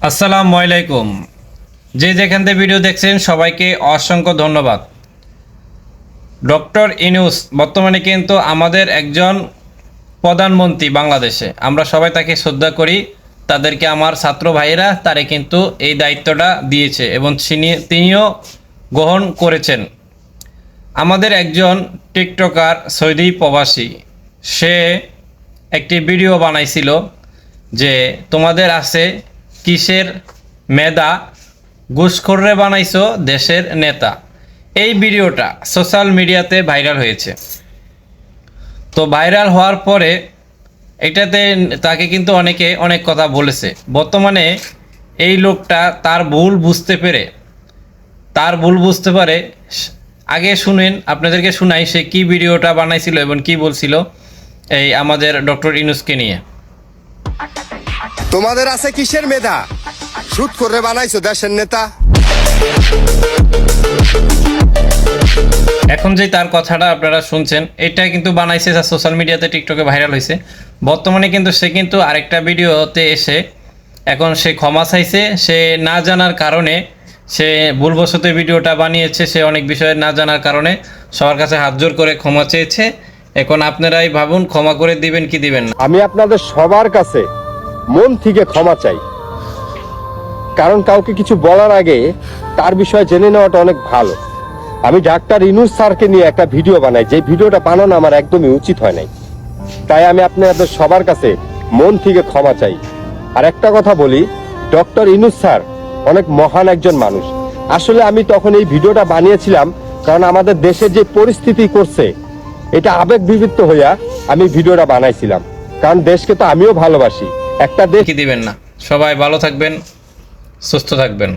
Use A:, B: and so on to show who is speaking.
A: আসসালামু আলাইকুম। যে যেখান থেকে ভিডিও দেখছেন, সবাইকে অসংখ্য ধন্যবাদ। ডক্টর ইনুস বর্তমানে কিন্তু আমাদের একজন প্রধানমন্ত্রী বাংলাদেশে। আমরা সবাই তাকে শ্রদ্ধা করি। তাদেরকে আমার ছাত্র ভাইয়েরা, তারে কিন্তু এই দায়িত্বটা দিয়েছে এবং তিনি- তিনিও গ্রহণ করেছেন। আমাদের একজন টিকটকার সৌদি প্রবাসী, সে একটি ভিডিও বানাইছিল যে, তোমাদের আছে কিসের মেধা ঘুষখোররে বানাইছো দেশের নেতা? এই ভিডিওটা সোশ্যাল মিডিয়াতে ভাইরাল হয়েছে। তো ভাইরাল হওয়ার পরে এটাতে তাকে কিন্তু অনেকে অনেক কথা বলেছে। বর্তমানে এই লোকটা তার ভুল বুঝতে পেরে, তার ভুল বুঝতে পারে আগে শুনেন, আপনাদেরকে শোনাই সে কি ভিডিওটা বানাইছিল এবং কি বলছিল এই আমাদের ডক্টর ইনুসকে নিয়ে।
B: তোমাদের আছে কিসের মেধা? শুট করে বানাইছো দেশের নেতা।
A: এখন যে তার কথাটা আপনারা শুনছেন এটা কিন্তু বানাইছে সোশ্যাল মিডিয়াতে টিকটকে ভাইরাল হয়েছে বর্তমানে কিন্তু সে কিন্তু আরেকটা ভিডিওতে এসে এখন সে ক্ষমা চাইছে। সে না জানার কারণে সে ভুলবশত ভিডিওটা বানিয়েছে। সে অনেক বিষয়ে না জানার কারণে সবার কাছে হাত জোর করে ক্ষমা চেয়েছে। এখন আপনারাই ভাবুন ক্ষমা করে দিবেন কি দিবেন না।
B: আমি আপনাদের সবার কাছে মন থেকে ক্ষমা চাই। কারণ কাউকে কিছু বলার আগে তার বিষয়ে জেনে নেওয়াটা অনেক ভালো। আমি ডাক্তার ইনুস স্যারকে নিয়ে একটা ভিডিও বানাই, যে ভিডিওটা বানানো আমার একদমই উচিত হয় নাই। তাই আমি আপনাদের সবার কাছে মন থেকে ক্ষমা চাই। আর একটা কথা বলি, ডক্টর ইনুস স্যার অনেক মহান একজন মানুষ। আসলে আমি তখন এই ভিডিওটা বানিয়েছিলাম কারণ আমাদের দেশের যে পরিস্থিতি করছে, এটা আবেগ বিবৃত হইয়া আমি ভিডিওটা বানাইছিলাম। কারণ দেশকে তো আমিও ভালোবাসি। একটা
A: কি দিবেন না। সবাই ভালো থাকবেন সুস্থ থাকবেন।